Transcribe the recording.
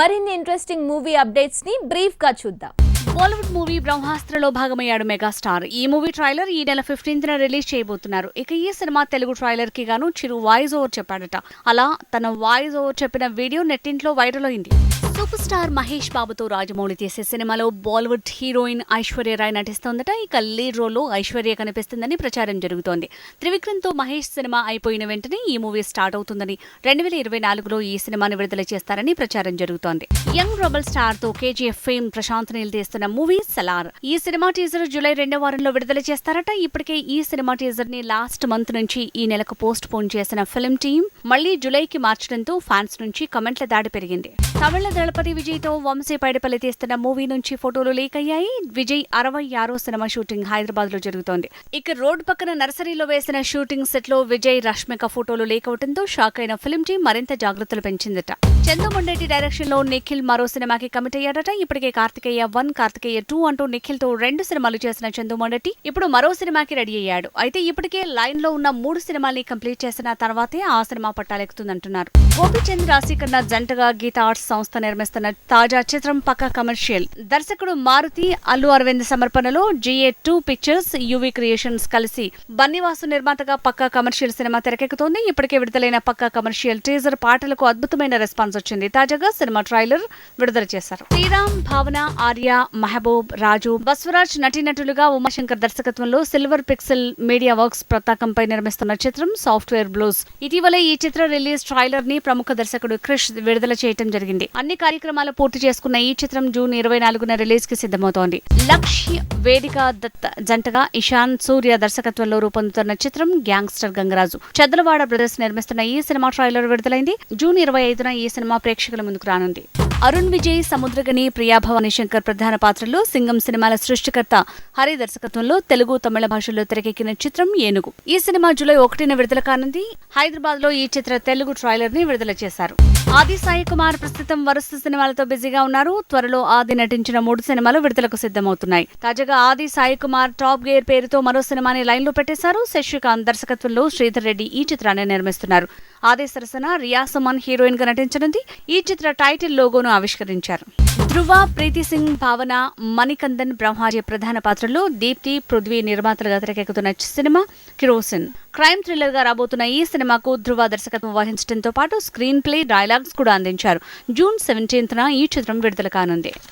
మరిన్ని interesting movie అప్డేట్స్ని బ్రీఫ్గా చూద్దాం. బాలీవుడ్ మూవీ బ్రహ్మాస్త్రలో భాగమయ్యాడు మెగాస్టార్ ఈ మూవీ ట్రైలర్ ఈ నెల ఫిఫ్టీన్త్ న రిలీజ్ చేయబోతున్నారు. ఇక ఈ సినిమా తెలుగు ట్రైలర్కి గాను చిరు వాయిస్ ఓవర్ చెప్పాడట. అలా తన వాయిస్ ఓవర్ చెప్పిన వీడియో నెట్టింట్లో వైరల్ అయింది. సూపర్ స్టార్ మహేష్ బాబుతో రాజమౌళి చేసే సినిమాలో బాలీవుడ్ హీరోయిన్ ఐశ్వర్య రాయ్ నటిస్తోందట. ఇక లీడ్ రోల్లో ఐశ్వర్య కనిపిస్తుందని ప్రచారం జరుగుతోంది. త్రివిక్రమ్తో మహేష్ సినిమా అయిపోయిన వెంటనే ఈ మూవీ స్టార్ట్ అవుతుందని రెండు వేల ఇరవై నాలుగులో ఈ సినిమాను విడుదల చేస్తారని ప్రచారం జరుగుతోంది. యంగ్ రెబల్ స్టార్తో కేజీఎఫ్ ఫేమ్ ప్రశాంత్ నీల్ తీస్తున్న మూవీ సలార్. ఈ సినిమా టీజర్ జూలై రెండో వారంలో విడుదల చేస్తారట. ఇప్పటికే ఈ సినిమా టీజర్ని లాస్ట్ మంత్ నుంచి ఈ నెలకు పోస్ట్ పోన్ చేసిన ఫిల్మ్ టీం మళ్ళీ జూలైకి మార్చడంతో ఫ్యాన్స్ నుంచి కమెంట్ల దాడి పెరిగింది. తమిళ దళపతి విజయ్తో వంశీ పైడిపల్లి తీస్తున్న మూవీ నుంచి ఫోటోలు లీక్ అయ్యాయి. విజయ్ అరవై ఆరో సినిమా షూటింగ్ హైదరాబాద్లో జరుగుతోంది. ఇక రోడ్ పక్కన నర్సరీలో వేసిన షూటింగ్ సెట్లో విజయ్ రష్మిక ఫోటోలు లీక్ అవడంతో షాక్ అయిన ఫిల్మ్ టీం మరింత జాగ్రత్తలు పెంచిందట. చందుమండేటి డైరెక్షన్లో నిఖిల్ మరో సినిమాకి కమిట్ అయ్యాడట. ఇప్పటికే కార్తికేయ వన్ కార్తికేయ టూ అంటూ నిఖిల్తో రెండు సినిమాలు చేసిన చందుమండటి ఇప్పుడు మరో సినిమాకి రెడీ అయ్యాడు. అయితే ఇప్పటికే లైన్లో ఉన్న మూడు సినిమాల్ని కంప్లీట్ చేసిన తర్వాతే ఆ సినిమా పట్టాలెక్కుతుందంటున్నారు. గోపిచంద్ రాశికన్న జంటగా గీత ఆర్ట్స్ సంస్థ నిర్మిస్తున్న తాజా చిత్రం పక్క కమర్షియల్. దర్శకుడు మారుతి అల్లు అరవింద్ సమర్పణలో GA two pictures UV creations కలిసి బన్నివాసు నిర్మాతగా పక్కా కమర్షియల్ సినిమా తెరకెక్కుతోంది. ఇప్పటికే విడుదలైన పక్క కమర్షియల్ టీజర్ పాటలకు అద్భుతమైన రెస్పాన్స్ వచ్చింది. తాజాగా సినిమా ట్రైలర్ విడుదల చేశారు. శ్రీరామ్ భావన ఆర్య మహబూబ్ రాజు బస్వరాజ్ నటీనటులుగా ఉమాశంకర్ దర్శకత్వంలో సిల్వర్ పిక్సెల్ మీడియా వర్క్స్ ప్రతాకంపై నిర్మిస్తున్న చిత్రం సాఫ్ట్వేర్ బ్లూస్. ఇటీవల ఈ చిత్ర రిలీజ్ ట్రైలర్ని ప్రముఖ దర్శకుడు క్రిష్ విడుదల చేయడం జరిగింది. అన్ని కార్యక్రమాలు పూర్తి చేసుకున్న ఈ చిత్రం జూన్ ఇరవై నాలుగున రిలీజ్కి సిద్ధమవుతోంది. లక్ష్య వేదిక దత్ జంటగా ఇషాన్ సూర్య దర్శకత్వంలో రూపొందుతున్న చిత్రం గ్యాంగ్స్టర్ గంగరాజు. చదలవాడ బ్రదర్స్ నిర్మిస్తున్న ఈ సినిమా ట్రైలర్ విడుదలైంది. జూన్ ఇరవై ఐదున ఈ సినిమా ప్రేక్షకుల ముందుకు రానుంది. అరుణ్ విజయ్ సముద్రగని ప్రియాభవాని శంకర్ ప్రధాన పాత్రల్లో సింగం సినిమాల సృష్టికర్త హరి దర్శకత్వంలో తెలుగు తమిళ భాషల్లో తెరకెక్కిన చిత్రం ఏనుగు. ఈ సినిమా జూలై ఒకటిన విడుదల కానుంది. హైదరాబాద్లో ఈ చిత్ర తెలుగు ట్రైలర్ని విడుదల చేశారు. ఆది సాయి కుమార్ ప్రస్తుతం వరుస సినిమాలతో బిజీగా ఉన్నారు. త్వరలో ఆది నటించిన మూడు సినిమాలు విడుదలకు సిద్ధమవుతున్నాయి. తాజాగా ఆది సాయి కుమార్ టాప్ గేర్ పేరుతో మరో సినిమాని లైన్లో పెట్టేశారు. శశికాంత్ దర్శకత్వంలో శ్రీధర్ రెడ్డి ఈ చిత్రాన్ని నిర్మిస్తున్నారు. ఆది సరసన రియా సుమన్ హీరోయిన్గా నటించనుంది. ఈ చిత్ర టైటిల్ లోగోను ఆవిష్కరించారు. ధృవ ప్రీతి సింగ్ భావన మణికందన్ బ్రహ్మాజీ ప్రధాన పాత్రలో దీప్తి పృథ్వీ నిర్మాతలుగా తెరకెక్కుతున్న సినిమా కిరోసిన్. క్రైమ్ థ్రిల్లర్గా రాబోతున్న ఈ సినిమాకు ధృవ దర్శకత్వం వహించడంతో పాటు స్క్రీన్ ప్లే డైలాగ్స్ కూడా అందించారు. జూన్ సెవెంటీన్త్ ఈ చిత్రం విడుదల కానుంది.